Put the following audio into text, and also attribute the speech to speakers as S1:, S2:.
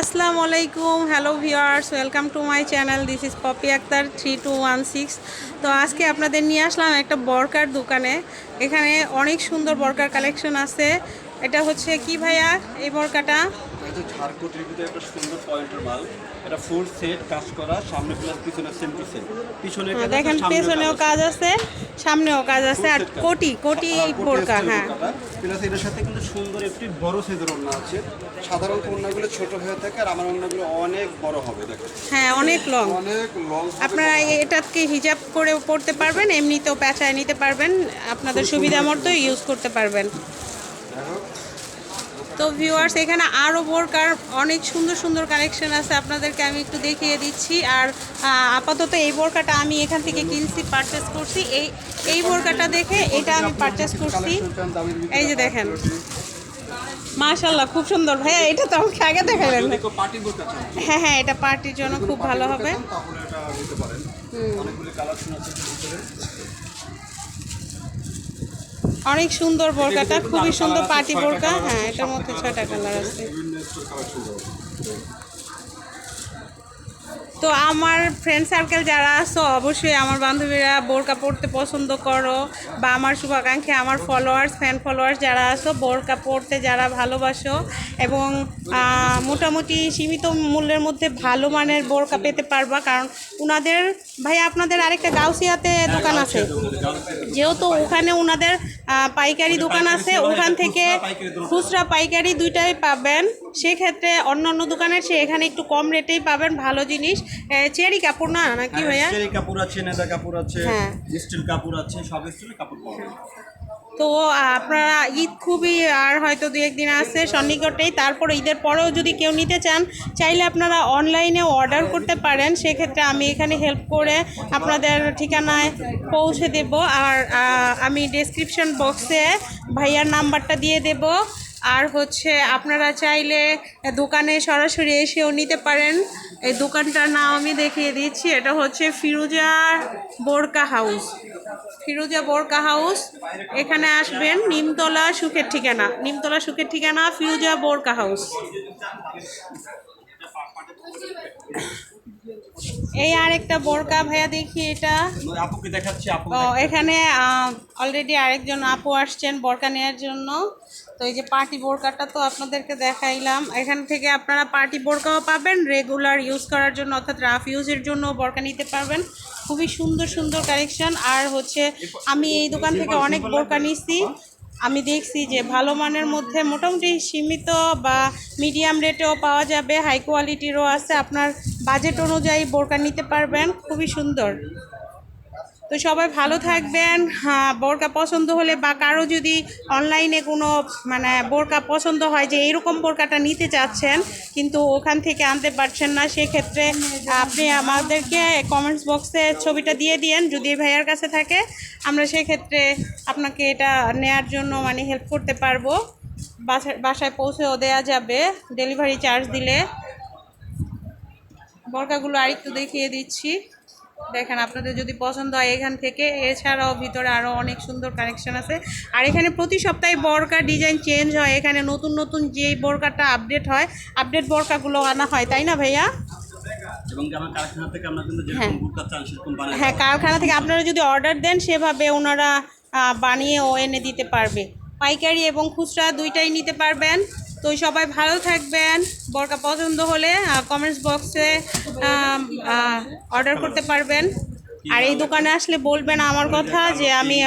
S1: আসসালামু আলাইকুম hello viewers welcome to my channel this is Popy Akter three two one six তো আজকে আপনাদের নিয়ে আসলাম একটা বরকার দোকানে এখানে অনেক সুন্দর বরকার কালেকশন আছে। এটা হচ্ছে কি ভাইয়া এই বরকাটা?
S2: এটা একটা সুন্দর পয়েন্টের মাল। এটা ফুল সেট কাজ করা সামনে প্লাস পিছনে সেম টু সেম পিছনে
S1: দেখেন পেছনেও কাজ আছে সামনেও কাজ আছে আর কোটি কোটি বোরকা হ্যাঁ।
S2: প্লাস এটার সাথে কিন্তু সুন্দর একটি বড় সাইজের ওড়না আছে। সাধারণত ওড়নাগুলো ছোট হয়ে থাকে আর আমার ওড়নাগুলো অনেক বড় হবে দেখেন
S1: হ্যাঁ অনেক লং
S2: অনেক লং
S1: আপনারা এটাকে হিজাব করে পড়তে পারবেন এমনিতেও পেঁচায় নিতে পারবেন। আপনাদের সুবিধা মতো ইউজ করতে পারবেন। তো ভিউয়ার্স এখানে আরও বোরকার অনেক সুন্দর সুন্দর কালেকশন আছে আপনাদেরকে আমি একটু দেখিয়ে দিচ্ছি। আর আপাতত এই বোরকাটা আমি এখান থেকে কিনছি পারচেস করছি। এই এই বোরকাটা দেখে এটা আমি পারচেস করছি। এই যে দেখেন। মাশাল্লাহ খুব সুন্দর। ভাইয়া এটা তো আমাকে আগে দেখালেন। না।
S2: পার্টি বোরকা চান
S1: হ্যাঁ হ্যাঁ এটা পার্টির জন্য খুব ভালো হবে।
S2: তাহলে এটা নিতে পারেন অনেকগুলি কালেকশন আছে এর ভিতরে
S1: অনেক সুন্দর বোরকাটা খুবই সুন্দর পাটি বোরকা। হ্যাঁ এটার মধ্যে ছয়টা কালার আছে
S2: বিভিন্ন স্টোর কালেকশন দেওয়া
S1: তো আমার ফ্রেন্ড সার্কেল যারা আছো অবশ্যই আমার বান্ধবীরা বোরকা পরতে পছন্দ করো বা আমার শুভাকাঙ্ক্ষী আমার ফলোয়ার্স ফ্যান ফলোয়ার্স যারা আছো বোরকা পরতে যারা ভালোবাসো এবং মোটামুটি সীমিত মূল্যের মধ্যে ভালো মানের বোরকা পেতে পারবা কারণ উনাদের ভাই আপনাদের আরেকটা গাউসিয়াতে দোকান আছে। যেহেতু ওখানে ওনাদের পাইকারি দোকান আছে ওখান থেকে খুচরা পাইকারি দুইটাই পাবেন। সেক্ষেত্রে অন্য অন্য দোকানের সে এখানে একটু কম রেটেই পাবেন ভালো জিনিস। চেরি কাপড় না? নাকি ভাইয়া?
S2: চেরি কাপড় আছে নেদা কাপড় আছে
S1: হ্যাঁ।
S2: স্টিল কাপড় আছে সব স্টিলের কাপড় পাওয়া যায়।
S1: তো আপনারা ঈদ খুবই আর হয়তো দু একদিন আছে সন্নিকটেই তারপর ঈদের পরেও যদি কেউ নিতে চান চাইলে আপনারা অনলাইনে অর্ডার করতে পারেন। সেক্ষেত্রে আমি এখানে হেল্প করে আপনাদের ঠিকানায় পৌঁছে দেব। আর আমি ডেসক্রিপশন বক্সে ভাইয়ার নাম্বারটা দিয়ে দেব। আর হচ্ছে আপনারা চাইলে দোকানে সরাসরি এসেও নিতে পারেন। এই দোকানটার নাম আমি দেখিয়ে দিচ্ছি। এটা হচ্ছে ফিরোজা বোরকা হাউস। ফিরোজা বোরকা হাউস। এখানে আসবেন নিমতলা সুখের ঠিকানা। নিমতলা সুখের ঠিকানা ফিরোজা বোরকা হাউস। এই আর একটা বোরকা ভাইয়া দেখি এটা।
S2: আপুকে দেখাচ্ছি আপু
S1: ও এখানে অলরেডি আরেকজন আপু আসছেন বোরকা নেওয়ার জন্য। তো এই যে পার্টি বোরকাটা তো আপনাদেরকে দেখাইলাম। এখান থেকে আপনারা পার্টি বোরকাও পাবেন রেগুলার ইউজ করার জন্য অর্থাৎ রাফ ইউজের জন্য বোরকা নিতে পারবেন। খুবই সুন্দর সুন্দর কালেকশন আর হচ্ছে আমি এই দোকান থেকে অনেক বোরকা নিচ্ছি আমি দেখছি যে ভালো মানের মধ্যে মোটামুটি সীমিত বা মিডিয়াম রেটেও পাওয়া যাবে হাই কোয়ালিটিরও আছে। আপনার বাজেট অনুযায়ী বোরকা নিতে পারবেন, খুবই সুন্দর। তো সবাই ভালো থাকবেন। হ্যাঁ বোরকা পছন্দ হলে বা কারও যদি অনলাইনে কোনো মানে বোরকা পছন্দ হয় যে এইরকম বোরকাটা নিতে চাচ্ছেন, কিন্তু ওখান থেকে আনতে পারছেন না, সেক্ষেত্রে আপনি আমাদেরকে কমেন্টস বক্সে ছবিটা দিয়ে দিয়েন, যদি ভাইয়ার কাছে থাকে, আমরা সেক্ষেত্রে আপনাকে এটা নেয়ার জন্য মানে হেল্প করতে পারব। বাসায় বাসায় পৌঁছেও দেওয়া যাবে। ডেলিভারি চার্জ দিলে। বরকাগুলো আরেকটু দেখিয়ে দিচ্ছি। দেখেন আপনাদের যদি পছন্দ হয় এখান থেকে। এছাড়াও ভিতরে আরও অনেক সুন্দর কানেকশন আছে। আর এখানে প্রতি সপ্তাহে বরকা ডিজাইন চেঞ্জ হয়। এখানে নতুন নতুন যেই বরকাটা আপডেট হয় আপডেট বরকাগুলো আনা হয়। তাই না ভাইয়া? হ্যাঁ। হ্যাঁ কারখানা থেকে আপনারা যদি অর্ডার দেন সেভাবে ওনারা আহ, বানিয়েও এনে দিতে পারবে। পাইকারি এবং খুচরা দুইটাই নিতে পারবেন। তো সবাই ভালো থাকবেন। বরকা পছন্দ হলে কমেন্টস বক্সে অর্ডার করতে পারবেন। আর এই দোকানে আসলে বলবেন আমার কথা যে আমি